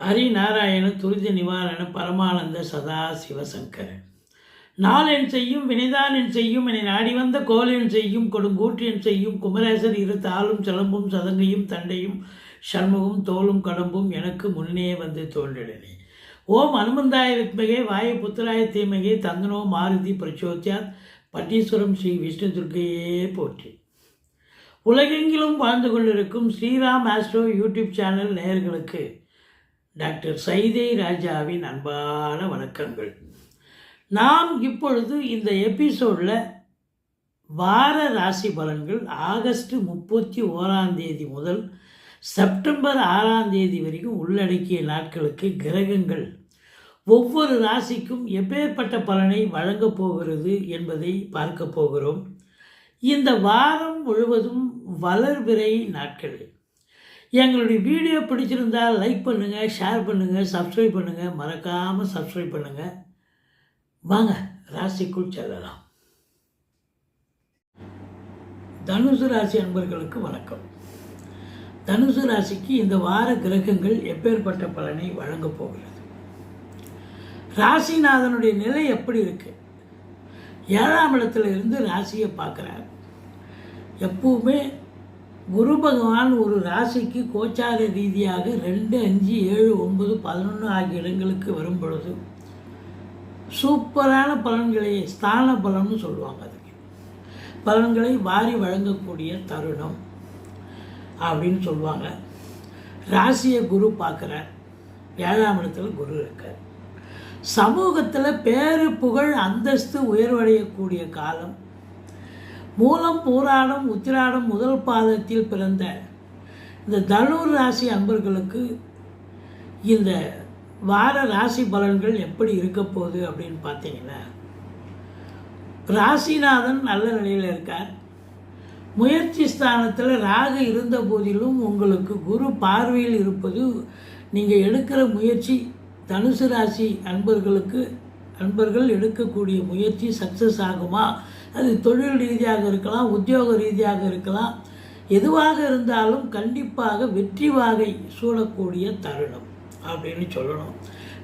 ஹரிநாராயண துரித நிவாரண பரமானந்த சதா சிவசங்கரன் நாளென் செய்யும் வினைதான் செய்யும் என்னை நாடி வந்த கோலென் செய்யும் கொடுங்கூற்றியன் செய்யும் குமரேசர் இரு தாளும் சிலம்பும் சதங்கையும் தண்டையும் சண்முகம் தோளும் கடம்பும் எனக்கு முன்னே வந்து தோன்றிடனே ஓம் அனுமந்தாய வித்மகே வாயு புத்திராய தீமகே தந்தனோ மாருதி பிரச்சோத்யாத் பட்டீஸ்வரம் ஸ்ரீ விஷ்ணு துர்க்கையே போற்றி. உலகெங்கிலும் வாழ்ந்து கொண்டிருக்கும் ஸ்ரீராம் ஆஸ்ட்ரோ யூடியூப் சேனல் நேயர்களுக்கு டாக்டர் சைதை ராஜாவின் அன்பான வணக்கங்கள். நாம் இப்பொழுது இந்த எபிசோடில் வார ராசி பலன்கள் ஆகஸ்ட் முப்பத்தி ஓராம் தேதி முதல் செப்டம்பர் ஆறாம் தேதி வரைக்கும் உள்ளடக்கிய நாட்களுக்கு கிரகங்கள். ஒவ்வொரு ராசிக்கும் எப்பேற்பட்ட பலனை வழங்கப் போகிறது என்பதை பார்க்க போகிறோம். இந்த வாரம் முழுவதும் வளர்பிறை நாட்கள். எங்களுடைய வீடியோ பிடிச்சிருந்தால் லைக் பண்ணுங்கள் ஷேர் பண்ணுங்கள் சப்ஸ்கிரைப் பண்ணுங்கள் மறக்காமல் சப்ஸ்கிரைப் பண்ணுங்கள் வாங்க ராசிக்குள் செல்லலாம். தனுசு ராசி அன்பர்களுக்கு வணக்கம். தனுசு ராசிக்கு இந்த வார கிரகங்கள் எப்பேற்பட்ட பலனை வழங்கப் போகிறது? ராசிநாதனுடைய நிலை எப்படி இருக்கு? ஏழாம் இடத்துல இருந்து ராசியை பார்க்குறார். எப்பவுமே குரு பகவான் ஒரு ராசிக்கு கோச்சார ரீதியாக ரெண்டு அஞ்சு ஏழு ஒன்பது பதினொன்று ஆகிய இடங்களுக்கு வரும் பொழுது சூப்பரான பலன்களை ஸ்தான பலன்னு சொல்லுவாங்க அதுக்கு. பலன்களை வாரி வழங்கக்கூடிய தருணம் அப்படின்னு சொல்லுவாங்க. ராசியை குரு பார்க்குறார். ஏழாம் இடத்துல குரு இருக்கார். சமூகத்தில் பேரு புகழ் அந்தஸ்து உயர்வடையக்கூடிய காலம் மூலம் பூராடம் உத்திராடம் முதல் பாதத்தில் பிறந்த இந்த தனுர் ராசி அன்பர்களுக்கு இந்த வார ராசி பலன்கள் எப்படி இருக்க போகுது அப்படின்னு பார்த்தீங்கன்னா ராசிநாதன் நல்ல நிலையில் இருக்கார். முயற்சி ஸ்தானத்தில் ராகு இருந்த போதிலும் உங்களுக்கு குரு பார்வையில் இருப்பது நீங்கள் எடுக்கிற முயற்சி தனுசு ராசி அன்பர்களுக்கு நண்பர்கள் எடுக்கக்கூடிய முயற்சி சக்ஸஸ் ஆகுமா? அது தொழில் ரீதியாக இருக்கலாம் உத்தியோக ரீதியாக இருக்கலாம். எதுவாக இருந்தாலும் கண்டிப்பாக வெற்றி வாகை சூடக்கூடிய தருணம் அப்படின்னு சொல்லணும்.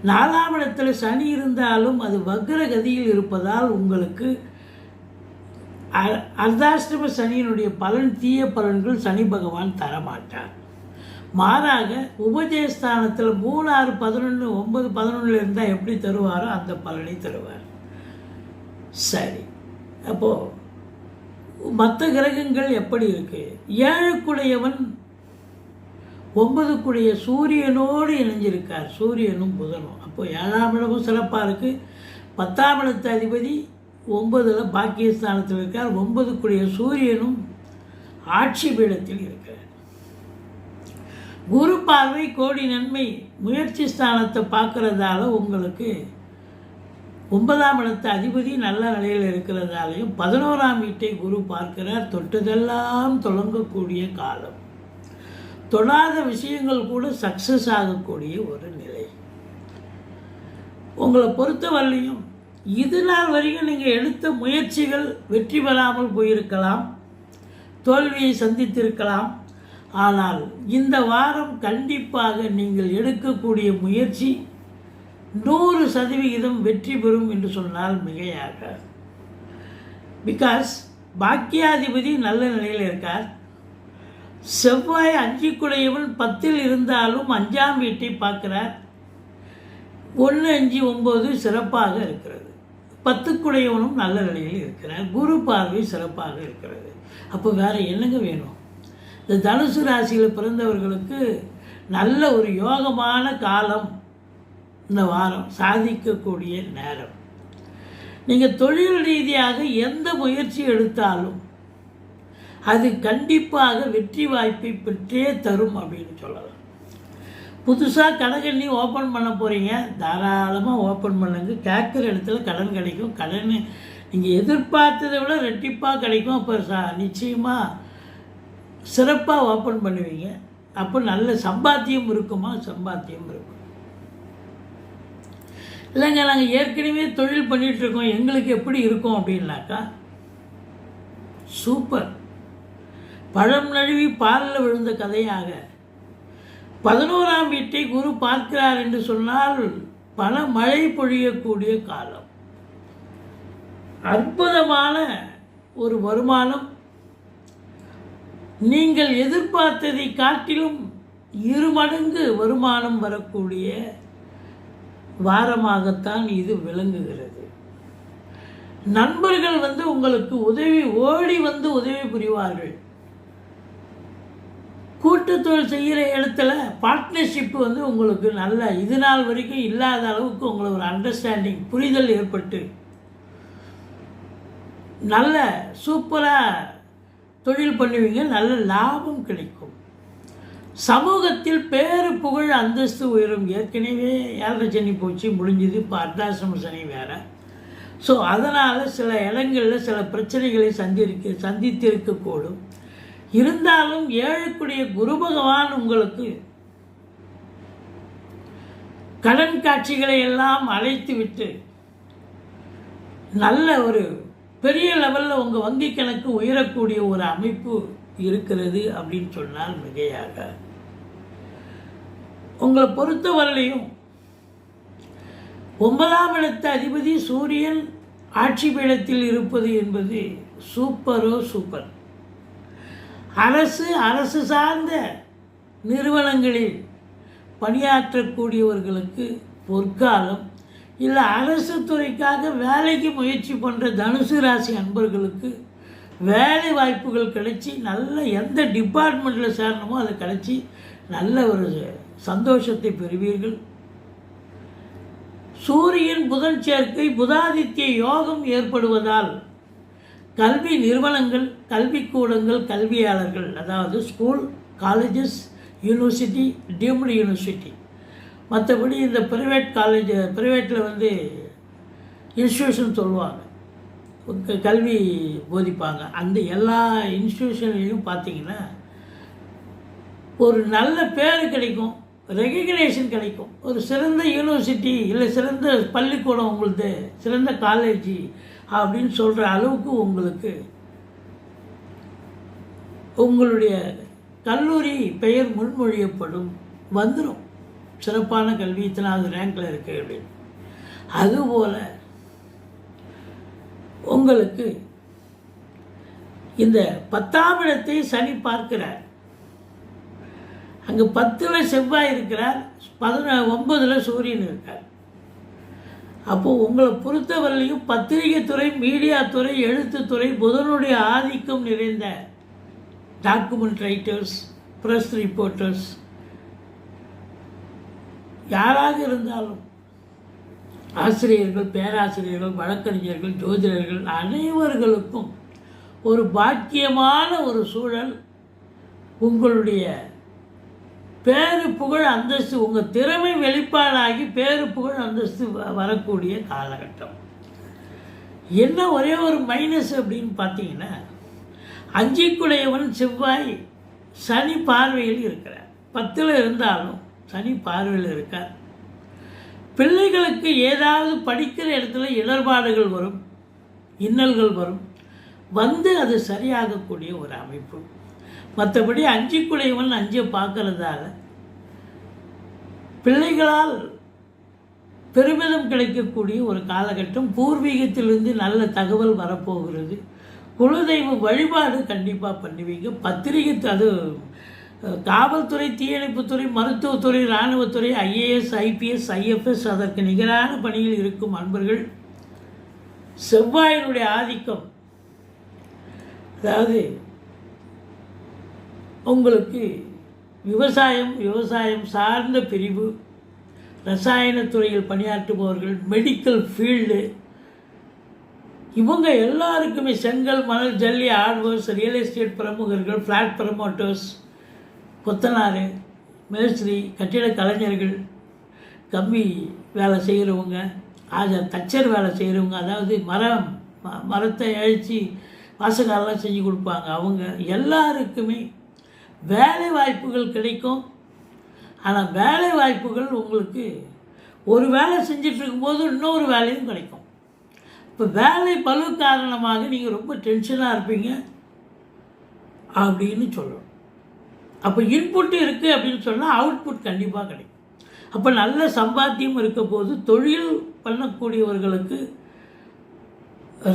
நாலாம் இடத்துல சனி இருந்தாலும் அது வக்ரகதியில் இருப்பதால் உங்களுக்கு அ- சனியினுடைய பலன் தீய பலன்கள் சனி பகவான் தரமாட்டார். மாறாக உபஜயஸ்தானத்தில் மூணு ஆறு பதினொன்று ஒன்பது பதினொன்றில் இருந்தால் எப்படி தருவாரோ அந்த பலனை தருவார். சரி. அப்போது மற்ற கிரகங்கள் எப்படி இருக்குது ஏழுக்குடையவன் ஒன்பதுக்குடைய சூரியனோடு இணைஞ்சிருக்கார். சூரியனும் புதனும். அப்போது ஏழாம் இடமும் சிறப்பாக இருக்குது பத்தாம் இடத்து அதிபதி ஒன்பதில் பாக்கியஸ்தானத்தில் இருக்கார். ஒன்பதுக்குடைய சூரியனும் ஆட்சி பீடத்தில் இருக்கிறார். குரு பார்வை கோடி நன்மை முயற்சி ஸ்தானத்தை பார்க்குறதால உங்களுக்கு ஒன்பதாம் இடத்து அதிபதி நல்ல நிலையில் இருக்கிறதாலையும் பதினோராம் வீட்டை குரு பார்க்கிறார். தொட்டதெல்லாம் தொடங்கக்கூடிய காலம். தொடாத விஷயங்கள் கூட சக்ஸஸ் ஆகக்கூடிய ஒரு நிலை. உங்களை பொறுத்தவரையிலையும் இது நாள் வரைக்கும் நீங்கள் எடுத்த முயற்சிகள் வெற்றி பெறாமல் போயிருக்கலாம். தோல்வியை சந்தித்திருக்கலாம். ஆனால் இந்த வாரம் கண்டிப்பாக நீங்கள் எடுக்கக்கூடிய முயற்சி நூறு சதவிகிதம் வெற்றி பெறும் என்று சொன்னால் மிகையாக. பிகாஸ் பாக்கியாதிபதி நல்ல நிலையில் இருக்கார். செவ்வாய் அஞ்சு குடையவன் பத்தில் இருந்தாலும் அஞ்சாம் வீட்டை பார்க்கிறார். ஒன்று அஞ்சு ஒம்பது சிறப்பாக இருக்கிறது. பத்துக்குடையவனும் நல்ல நிலையில் இருக்கிறார். குரு பார்வை சிறப்பாக இருக்கிறது. அப்போ வேற என்னங்க வேணும்? இந்த தனுசு ராசியில் பிறந்தவர்களுக்கு நல்ல ஒரு யோகமான காலம் இந்த வாரம். சாதிக்கக்கூடிய நேரம். நீங்கள் தொழில் ரீதியாக எந்த முயற்சி எடுத்தாலும் அது கண்டிப்பாக வெற்றி வாய்ப்பை பெற்றே தரும் அப்படின்னு சொல்லலாம். புதுசாக கடைகண்ணி ஓப்பன் பண்ண போகிறீங்க தாராளமாக ஓப்பன் பண்ணுங்க. கேட்குற இடத்துல கடன் கிடைக்கும். கடன் நீங்கள் எதிர்பார்த்ததை விட ரெட்டிப்பாக கிடைக்கும் அப்போ சா நிச்சயமாக சிறப்பாக ஓப்பன் பண்ணுவீங்க. அப்போ நல்ல சம்பாத்தியம் இருக்குமா? சம்பாத்தியம் இருக்கும். இல்லைங்க நாங்கள் ஏற்கனவே தொழில் பண்ணிகிட்ருக்கோம் எங்களுக்கு எப்படி இருக்கும் அப்படின்னாக்கா சூப்பர். பழம் நழுவி பாலில் விழுந்த கதையாக பதினோராம் வீட்டை குரு பார்க்கிறார் என்று சொன்னால் பல மழை பொழியக்கூடிய காலம். அற்புதமான ஒரு வருமானம் நீங்கள் எதிர்பார்த்ததை காட்டிலும் இரு மடங்கு வருமானம் வரக்கூடிய வாரமாகத்தான் இது விளங்குகிறது. நண்பர்கள் வந்து உங்களுக்கு உதவி ஓடி வந்து உதவி புரிவார்கள். கூட்டுத்தொழில் செய்கிற இடத்துல பார்ட்னர்ஷிப் வந்து உங்களுக்கு நல்ல இது நாள் வரைக்கும் இல்லாத அளவுக்கு உங்களுக்கு ஒரு அண்டர்ஸ்டாண்டிங் புரிதல் ஏற்பட்டு நல்ல சூப்பராக தொழில் பண்ணுவீங்க நல்ல லாபம் கிடைக்கும். சமூகத்தில் பேரு புகழ் அந்தஸ்து உயரும். ஏற்கனவே ஏழரை சனி போச்சு முடிஞ்சது. இப்போ அர்த்தாசிரம சனி வேறு. ஸோ அதனால் சில இடங்களில் சில பிரச்சனைகளை சந்திருக்க சந்தித்திருக்கக்கூடும். இருந்தாலும் ஏழுக்குடைய குரு பகவான் உங்களுக்கு கடன் காட்சிகளை எல்லாம் அழைத்து விட்டு நல்ல ஒரு பெரிய லெவலில் உங்கள் வங்கி கணக்கு உயரக்கூடிய ஒரு அமைப்பு இருக்கிறது அப்படின்னு சொன்னால் மிகையாக உங்களை பொறுத்தவரையிலையும் ஒன்பதாம் இடத்த அதிபதி சூரியன் ஆட்சி பீடத்தில் இருப்பது என்பது சூப்பரோ சூப்பர். அரசு அரசு சார்ந்த நிறுவனங்களில் பணியாற்றக்கூடியவர்களுக்கு பொற்காலம் இல்லை அரசு துறைக்காக வேலைக்கு முயற்சி பண்ணுற தனுசு ராசி அன்பர்களுக்கு வேலை வாய்ப்புகள் கிடைச்சி நல்ல எந்த டிபார்ட்மெண்ட்டில் சேரணுமோ அது கிடைச்சி நல்ல ஒரு சந்தோஷத்தை பெறுவீர்கள். சூரியன் புதன் சேர்க்கை புதாதித்ய யோகம் ஏற்படுவதால் கல்வி நிறுவனங்கள் கல்விக்கூடங்கள் கல்வியாளர்கள் அதாவது school colleges university deemed university மற்றபடி இந்த ப்ரைவேட் காலேஜ் ப்ரைவேட்டில் வந்து இன்ஸ்டியூஷன் சொல்லுவாங்க. க- கல்வி போதிப்பாங்க. அந்த எல்லா இன்ஸ்டியூஷன்லேயும் பார்த்தீங்கன்னா ஒரு நல்ல பேர் கிடைக்கும் ரெகக்னேஷன் கிடைக்கும். ஒரு சிறந்த யூனிவர்சிட்டி இல்லை சிறந்த பள்ளிக்கூடம் உங்களுது சிறந்த காலேஜ் அப்படின்னு சொல்கிற அளவுக்கு உங்களுக்கு உங்களுடைய கல்லூரி பெயர் முன்மொழியப்படும் வந்துடும் சிறப்பான கல்வி இத்தனாவது ரேங்கில் இருக்குது அப்படின்னு அதுபோல் உங்களுக்கு இந்த பத்தாம் இடத்தை சனி பார்க்கிறார். அங்கே பத்தில் செவ்வாய் இருக்கிறார் பதின ஒன்பதில் சூரியன் இருக்கார். அப்போது உங்களை பொறுத்தவரையிலையும் பத்திரிகை துறை மீடியா துறை எழுத்துத்துறை புதனுடைய ஆதிக்கம் நிறைந்த டாக்குமெண்ட் ரைட்டர்ஸ் ப்ரெஸ் ரிப்போர்ட்டர்ஸ் யாராக இருந்தாலும் ஆசிரியர்கள் பேராசிரியர்கள் வழக்கறிஞர்கள் ஜோதிடர்கள் அனைவர்களுக்கும் ஒரு பாக்கியமான ஒரு சூழல் உங்களுடைய பேரு புகழ் அந்தஸ்து உங்கள் திறமை வெளிப்பாடாகி பேரு புகழ் அந்தஸ்து வ- வரக்கூடிய காலகட்டம். என்ன ஒரே ஒரு மைனஸ் அப்படின்னு பார்த்தீங்கன்னா அஞ்சிக்குடையவன் செவ்வாய் சனி பார்வையில் இருக்கிறார். பத்தில் இருந்தாலும் சனி பார்வையில் இருக்கார். பிள்ளைகளுக்கு ஏதாவது படிக்கிற இடத்துல இடர்பாடுகள் வரும் இன்னல்கள் வரும். வந்து அது சரியாகக்கூடிய ஒரு அமைப்பு. மற்றபடி அஞ்சிக்குடையவன் அஞ்சை பார்க்கறதால பிள்ளைகளால் பெருமிதம் கிடைக்கக்கூடிய ஒரு காலகட்டம். பூர்வீகத்திலிருந்து நல்ல தகவல் வரப்போகிறது. குலதெய்வ வழிபாடு கண்டிப்பாக பண்ணுவீங்க. பத்திரிகை அது காவல்துறை தீயணைப்புத்துறை மருத்துவத்துறை இராணுவத்துறை ஐஏஎஸ் ஐபிஎஸ் ஐஎஃப்எஸ் அதற்கு நிகரான பணியில் இருக்கும் அன்பர்கள் செவ்வாயினுடைய ஆதிக்கம் அதாவது உங்களுக்கு விவசாயம் விவசாயம் சார்ந்த பிரிவு ரசாயனத்துறையில் பணியாற்றுபவர்கள் மெடிக்கல் ஃபீல்டு இவங்க எல்லாருக்குமே செங்கல் மணல் ஜல்லி ஆர்வர்ஸ் ரியல் எஸ்டேட் பிரமுகர்கள் ஃப்ளாட் ப்ரமோட்டர்ஸ் கொத்தனார் மேஸ்திரி கட்டிட கலைஞர்கள் கம்பி வேலை செய்கிறவங்க ஆஜ தச்சர் வேலை செய்கிறவங்க அதாவது மரம் ம- மரத்தை அழித்து வாசகாலெலாம் செஞ்சு கொடுப்பாங்க. அவங்க எல்லாருக்குமே வேலை வாய்ப்புகள் கிடைக்கும். ஆனால் வேலை வாய்ப்புகள் உங்களுக்கு ஒரு வேலை செஞ்சிட்ருக்கும்போது இன்னொரு வேலையும் கிடைக்கும். இப்போ வேலை பளு காரணமாக நீங்கள் ரொம்ப டென்ஷனாக இருப்பீங்க அப்படின்னு சொல்லணும். அப்போ இன்புட் இருக்குது அப்படின்னு சொன்னால் அவுட்புட் கண்டிப்பாக கிடைக்கும். அப்போ நல்ல சம்பாத்தியம் இருக்க போது தொழில் பண்ணக்கூடியவர்களுக்கு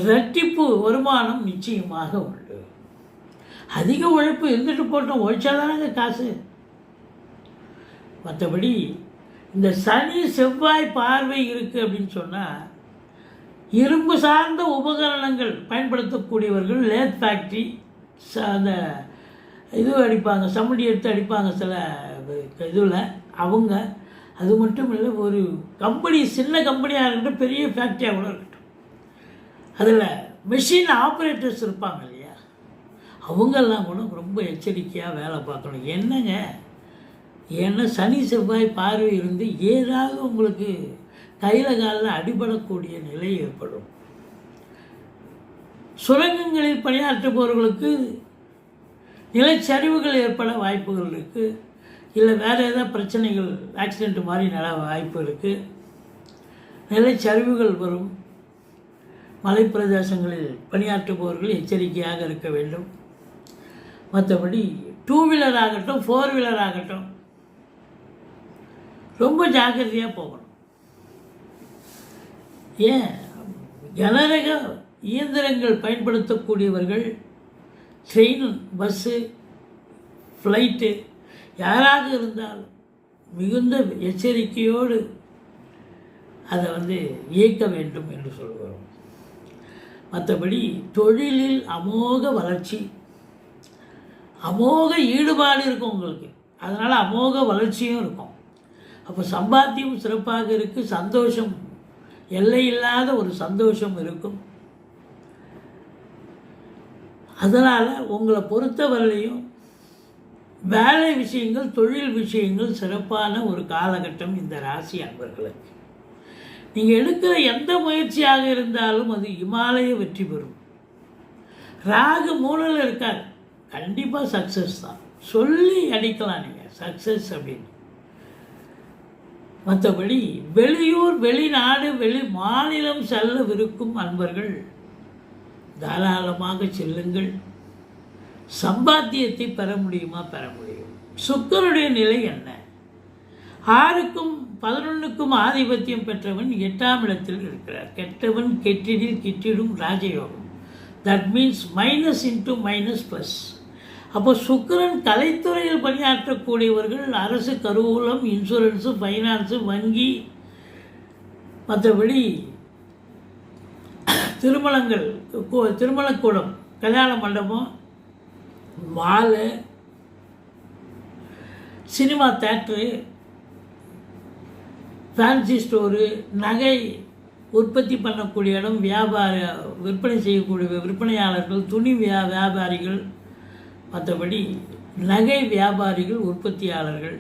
ரெட்டிப்பு வருமானம் நிச்சயமாக உண்டு. அதிக உழைப்பு இருந்துட்டு போட்டோம் உழைச்சாதானங்க காசு? மற்றபடி இந்த சனி செவ்வாய் பார்வை இருக்குது அப்படின்னு சொன்னால் இரும்பு சார்ந்த உபகரணங்கள் பயன்படுத்தக்கூடியவர்கள் லேத் ஃபேக்ட்ரி அந்த இது அடிப்பாங்க சமுடி எடுத்து அடிப்பாங்க சில இதில் அவங்க. அது மட்டும் இல்லை ஒரு கம்பெனி சின்ன கம்பெனியாக இருக்கட்டும் பெரிய ஃபேக்ட்ரியாக கூட இருக்கட்டும். அதில் மிஷின் ஆப்ரேட்டர்ஸ் இருப்பாங்க இல்லையா? அவங்கெல்லாம் கூட ரொம்ப எச்சரிக்கையாக வேலை பார்க்கணும். என்னங்க? ஏன்னா சனி செவ்வாய் பார்வை இருந்து ஏதாவது உங்களுக்கு கையில் காலில் அடிபடக்கூடிய நிலை ஏற்படும். சுரங்கங்களில் பணியாற்றுபவர்களுக்கு நிலச்சரிவுகள் ஏற்பட வாய்ப்புகள் இருக்குது இல்லை வேறு ஏதாவது பிரச்சனைகள் ஆக்சிடெண்ட் மாதிரி நில வாய்ப்பு இருக்குது நிலச்சரிவுகள் வரும். மலைப்பிரதேசங்களில் பணியாற்றுபவர்கள் எச்சரிக்கையாக இருக்க வேண்டும். மற்றபடி டூ வீலர் ஆகட்டும் ஃபோர் வீலர் ஆகட்டும் ரொம்ப ஜாக்கிரதையாக போகணும். ஏன்? கனரக இயந்திரங்கள் பயன்படுத்தக்கூடியவர்கள் ட்ரெயின் பஸ்ஸு ஃப்ளைட்டு யாராக இருந்தாலும் மிகுந்த எச்சரிக்கையோடு அதை வந்து இயக்க வேண்டும் என்று சொல்கிறோம். மற்றபடி தொழிலில் அமோக வளர்ச்சி அமோக ஈடுபாடு இருக்கும் உங்களுக்கு. அதனால் அமோக வளர்ச்சியும் இருக்கும். அப்போ சம்பாத்தியம் சிறப்பாக இருக்குது சந்தோஷம் எல்லை இல்லாத ஒரு சந்தோஷம் இருக்கும். அதனால் உங்களை பொறுத்தவரையிலையும் வேலை விஷயங்கள் தொழில் விஷயங்கள் சிறப்பான ஒரு காலகட்டம் இந்த ராசி அன்பர்களுக்கு. நீங்கள் எடுக்கிற எந்த முயற்சியாக இருந்தாலும் அது இமாலய வெற்றி பெறும். ராகு மூலில் இருக்கார். கண்டிப்பாக சக்ஸஸ் தான். சொல்லி அடிக்கலாம் நீங்கள் சக்ஸஸ் அப்படின்னு. மற்றபடி வெளியூர் வெளிநாடு வெளி மாநிலம் செல்லவிருக்கும் அன்பர்கள் தாராளமாக செல்லுங்கள். சம்பாத்தியத்தை பெற முடியுமா? பெற முடியும். சுக்கருடைய நிலை என்ன? ஆறுக்கும் பதினொன்றுக்கும் ஆதிபத்தியம் பெற்றவன் எட்டாம் இடத்தில் இருக்கிறார். கெட்டவன் கெட்டிடில் கிட்டிடும் ராஜயோகம். That means minus into minus plus அப்போ சுக்கிரன் கலைத்துறையில் பணியாற்றக்கூடியவர்கள் அரசு கருவூலம் இன்சூரன்ஸு ஃபைனான்ஸு வங்கி மற்றபடி திருமணங்கள் கு- திருமணக்கூடம் கல்யாண மண்டபம் mall cinema theatre fancy store நகை உற்பத்தி பண்ணக்கூடிய இடம் வியாபார விற்பனை செய்யக்கூடிய விற்பனையாளர்கள் துணி வியா வியாபாரிகள் மற்றபடி நகை வியாபாரிகள் உற்பத்தியாளர்கள்.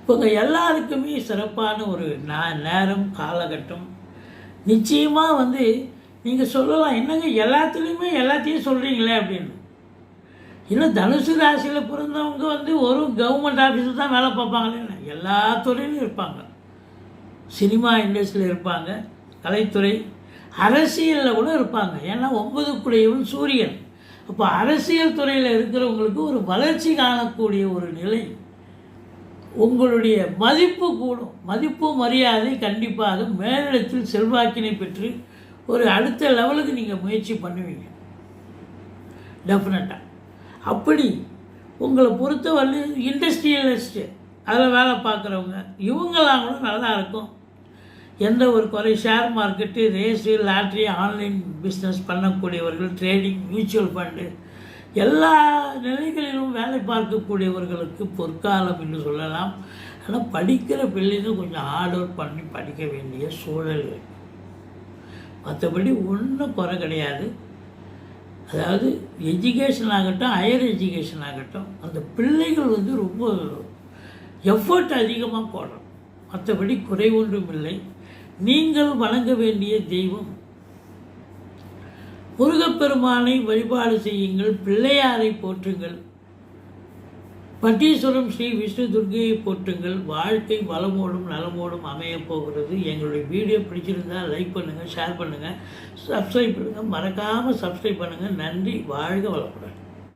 இப்போ எல்லாருக்குமே சிறப்பான ஒரு நா- நேரம் காலகட்டம். நிச்சயமாக வந்து நீங்கள் சொல்லலாம் என்னங்க எல்லாத்துலேயுமே எல்லாத்தையும் சொல்கிறீங்களே அப்படின்னு. இன்னும் தனுசு ராசியில் பிறந்தவங்க வந்து ஒரு கவர்மெண்ட் ஆஃபீஸில் தான் வேலை பார்ப்பாங்களே இல்லை எல்லா துறையிலும் இருப்பாங்க. சினிமா இண்டஸ்ட்ரியில் இருப்பாங்க கலைத்துறை. அரசியலில் கூட இருப்பாங்க. ஏன்னா ஒன்பது குடையவன் சூரியன். அப்போ அரசியல் துறையில் இருக்கிறவங்களுக்கு ஒரு வளர்ச்சி காணக்கூடிய ஒரு நிலை. உங்களுடைய மதிப்பு கூடும். மதிப்பு மரியாதை கண்டிப்பாக மேலிடத்தில் செல்வாக்கினை பெற்று ஒரு அடுத்த லெவலுக்கு நீங்கள் முயற்சி பண்ணுவீங்க. டெஃபினட்டாக அப்படி உங்களை பொறுத்தவரை இண்டஸ்ட்ரியலிஸ்ட்டு அதில் வேலை பார்க்குறவங்க இவங்களாம் கூட நல்லா இருக்கும். எந்த ஒரு குறை share market race lottery online business பண்ணக்கூடியவர்கள் trading mutual fund எல்லா நிலைகளிலும் வேலை பார்க்கக்கூடியவர்களுக்கு பொற்காலம் என்று சொல்லலாம். ஆனால் படிக்கிற பிள்ளைங்க கொஞ்சம் ஹார்ட் ஒர்க் பண்ணி படிக்க வேண்டிய சூழல் மற்றபடி ஒன்றும் குறை கிடையாது. அதாவது எஜுகேஷன் ஆகட்டும் ஹையர் எஜுகேஷன் ஆகட்டும் அந்த பிள்ளைகள் வந்து ரொம்ப எஃபர்ட் அதிகமாக போடுறோம் மற்றபடி குறை ஒன்றும் இல்லை. நீங்கள் வழங்க வேண்டிய தெய்வம் முருகப்பெருமானை வழிபாடு செய்யுங்கள் பிள்ளையாரை போற்றுங்கள். பட்டீஸ்வரம் ஸ்ரீ விஷ்ணு துர்கையை போற்றுங்கள். வாழ்க்கை வளமோடும் நலமோடும் அமையப் போகிறது. எங்களுடைய வீடியோ பிடிச்சிருந்தா லைக் பண்ணுங்கள் ஷேர் பண்ணுங்கள் சப்ஸ்கிரைப் பண்ணுங்கள் மறக்காமல் சப்ஸ்கிரைப் பண்ணுங்கள் நன்றி வாழ்க வளமுடன்.